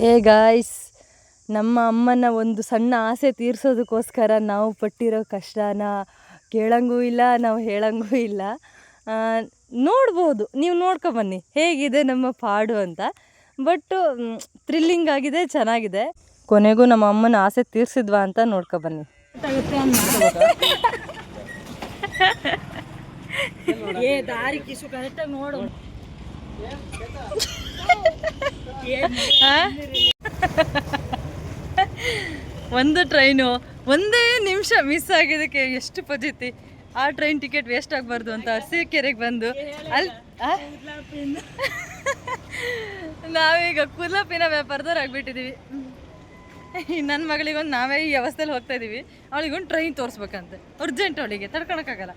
Hey guys, ನಮ್ಮ ಅಮ್ಮನ ಒಂದು ಸಣ್ಣ ಆಸೆ ತೀರಿಸೋದಕ್ಕೋಸ್ಕರ ನಾವು ಪಟ್ಟಿರೋ ಕಷ್ಟನ ಕೇಳಂಗೂ ಇಲ್ಲ, ನಾವು ಹೇಳಂಗೂ ಇಲ್ಲ. ನೋಡ್ಬೋದು, ನೀವು ನೋಡ್ಕೊಬನ್ನಿ, ಹೇಗಿದೆ ನಮ್ಮ ಪಾಡು ಅಂತ. ಬಟ್ಟು ಥ್ರಿಲ್ಲಿಂಗ್ ಆಗಿದೆ, ಚೆನ್ನಾಗಿದೆ. ಕೊನೆಗೂ ನಮ್ಮ ಅಮ್ಮನ ಆಸೆ ತೀರಿಸಿದ್ವಾ ಅಂತ ನೋಡ್ಕೊಬನ್ನಿ. ಏ, ದಾರಿ ಕಿಸು ಕರೆಕ್ಟಾಗಿ ನೋಡು. ಒಂದು ಟ್ರೈನು ಒಂದೇ ನಿಮಿಷ ಮಿಸ್ ಆಗಿದ್ದಕ್ಕೆ ಎಷ್ಟು ಪದ್ಧತಿ ಆ ಟ್ರೈನ್ ಟಿಕೆಟ್ ವೇಸ್ಟ್ ಆಗಬಾರ್ದು ಅಂತ ಕೆರೆಗೆ ಬಂದು. ಅಲ್ಲಿ ನಾವೀಗ ಕುಲಪಿನ ವ್ಯಾಪಾರದವ್ರು ಆಗಿಬಿಟ್ಟಿದ್ದೀವಿ ನನ್ನ ಮಗಳಿಗೊಂದು ನಾವೇ ಈ ವ್ಯವಸ್ಥೆಲಿ ಹೋಗ್ತಾ ಇದ್ದೀವಿ ಅವಳಿಗೊಂದು ಟ್ರೈನ್ ತೋರಿಸ್ಬೇಕಂತೆ. ಅರ್ಜೆಂಟ್ ಅವಳಿಗೆ, ತಡ್ಕೊಳಕ್ಕಾಗಲ್ಲ.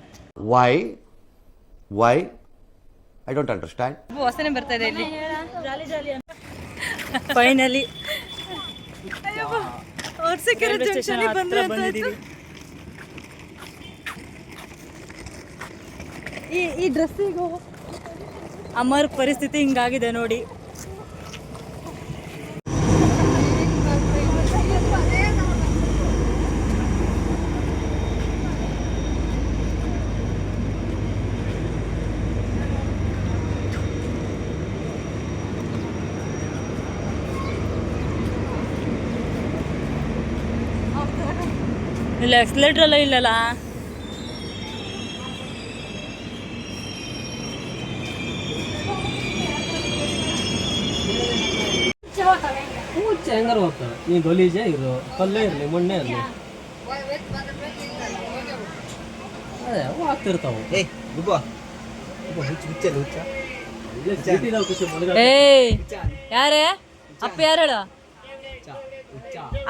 Why Why? I don't understand ವಾಸನೆ ಬರ್ತಾ ಇದೆ ಇಲ್ಲಿ. Jolly jolly finally Arsikere junction ಬಂದ್ರೆ ಅಂತ ಆಯ್ತು. ಈ ಈ ಡ್ರೆಸ್ಸಿಗೂ ಅಮ್ಮರ ಪರಿಸ್ಥಿತಿ ಹಿಂಗಾಗಿದೆ ನೋಡಿ. ಇಲ್ಲ ಎಕ್ಸ್ಲೇಟ್ರ್ ಎಲ್ಲ ಇಲ್ಲಲ್ಲ? ಹೆಂಗಾರ ಹೋಗ್ತದೆ ನೀ ಗಲೀಜೇ ಇರು ಕಲ್ಲೇ ಇರಲಿ ಮೊನ್ನೆ ಇರಲಿ. ಅದೇ ಅವು ಆಗ್ತಿರ್ತಾವು ಮಲಗ ಏಯ್ ಯಾರೇ? ಅಪ್ಪ ಯಾರು ಹೇಳ?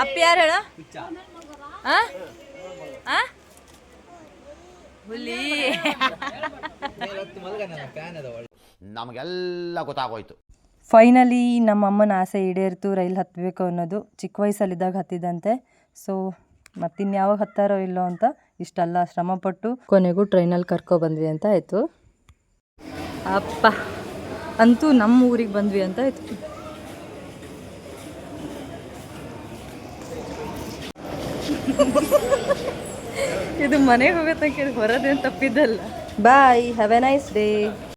ಅಪ್ಪ ಯಾರು ಹೇಳ? ಹುಲಿ. ನಮಗೆಲ್ಲ ಗೊತ್ತಾಗೋಯ್ತು. ಫೈನಲಿ ನಮ್ಮ ಅಮ್ಮನ ಆಸೆ ಈಡೇರಿತು ರೈಲ್ ಹತ್ತಬೇಕು ಅನ್ನೋದು. ಚಿಕ್ಕ ವಯಸ್ಸಲ್ಲಿದ್ದಾಗ ಹತ್ತಿದಂತೆ. ಸೊ ಮತ್ತಿನ್ಯಾವಾಗ ಹತ್ತಾರೋ ಇಲ್ಲೋ ಅಂತ ಇಷ್ಟೆಲ್ಲ ಶ್ರಮಪಟ್ಟು ಕೊನೆಗೂ ಟ್ರೈನಲ್ಲಿ ಕರ್ಕೊ ಬಂದ್ವಿ ಅಂತ ಆಯಿತು. ಅಪ್ಪ ಅಂತೂ ನಮ್ಮ ಊರಿಗೆ ಬಂದ್ವಿ ಅಂತ ಆಯಿತು. ಇದು ಮನೆಗೆ ಹೋಗೋ ತನಕ ಹೊರದೇನು ತಪ್ಪಿದ್ದಲ್ಲ. Bye have a nice day